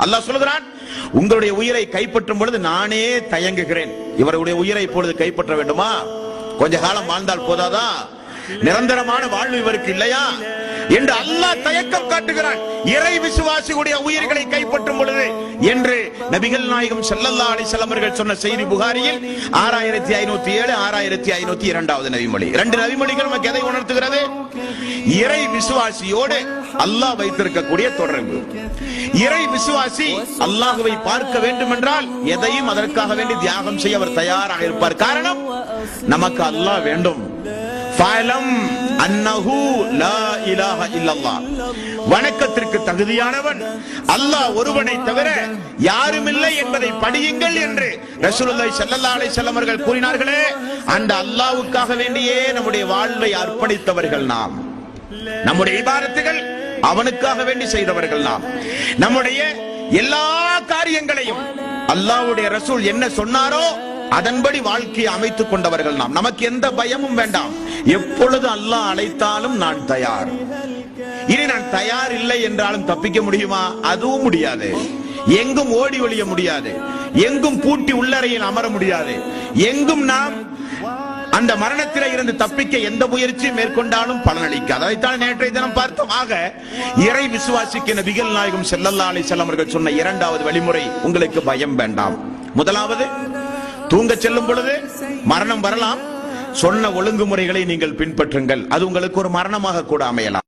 அல்லாஹ் சொல்லுகிறான் உங்களுடைய உயிரை கைப்பற்றும் பொழுது நானே தயங்குகிறேன். இவருடைய உயிரை இப்பொழுது கைப்பற்ற வேண்டுமா? கொஞ்ச காலம் வாழ்ந்தால் போதாதா? நிரந்தரமான வாழ்வு இவருக்கு இல்லையா? என்று அல்லாஹ் தயக்கம் காட்டுகிறான். இறை விசுவாசிகளுடைய உயிர்களை கைப்பற்றும் பொழுது என்று நபிகள் நாயகம் செல்லல்லா அலைஹி அவர்கள் சொன்ன செய்தி புகாரியில் ஆறாயிரத்தி ஐநூத்தி ஏழு ஆறாயிரத்தி ஐநூத்தி இரண்டாவது நவிமொழி ரெண்டு நவிமொழிகள் நமக்கு எதை உணர்த்துகிறது? இறை விசுவாசியோடு அல்லாஹ் வைத்திருக்கக்கூடிய தொடர்பு. இறை விசுவாசி அல்லாஹுவை பார்க்க வேண்டும் என்றால் எதையும் அதற்காக வேண்டி தியாகம் செய்ய அவர் தயாராக இருப்பார். காரணம் நமக்கு அல்லாஹ் வேண்டும். ஃபலம் அன்னஹு லா இலாஹ இல்லல்லாஹ் வணக்கத்திற்கு தகுதியானவன். அல்லாஹ் ஒருவனை தவிர யாருமில்லை என்பதை படியுங்கள் என்று ரசூலுல்லாஹி ஸல்லல்லாஹு அலைஹி வஸல்லம் அவர்கள் கூறினார்களே. அந்த அல்லாஹ்வுக்காக வேண்டியே நம்முடைய வாழ்வை அர்ப்பணித்தவர்கள் நாம். நம்முடைய இபாரத்துகள் அவனுக்காக வேண்டி செய்தவர்கள் நாம். நம்முடைய எல்லா காரியங்களையும் அல்லாஹ்வுடைய ரசூல் என்ன சொன்னாரோ அதன்படி வாழ்க்கையை அமைத்துக் கொண்டவர்கள் நாம். நமக்கு எந்த பயமும் வேண்டாம். எப்பொழுது அல்லாஹ் அழைத்தாலும் நான் தயார். இனி நான் தயார் இல்லை என்றாலும் தப்பிக்க முடியுமா? அதுவும் முடியாது. எங்கும் ஓடி ஒழிய முடியாது. எங்கும் பூட்டி உள்ளறையில் அமர முடியாது. எங்கும் நாம் அந்த மரணத்தில இருந்து தப்பிக்க எந்த முயற்சியும் மேற்கொண்டாலும் பலனளிக்காது. அதைத்தான் நேற்றைய தினம் பார்த்தமாக இறை விசுவாசிக்கு நபிகள் நாயகம் செல்லல்லா அலி அவர்கள் சொன்ன இரண்டாவது வழிமுறை உங்களுக்கு பயம் வேண்டாம். முதலாவது தூங்க செல்லும் பொழுது மரணம் வரலாம். சொன்ன ஒழுங்குமுறைகளை நீங்கள் பின்பற்றுங்கள். அது உங்களுக்கு ஒரு மரணமாக கூட அமையலாம்.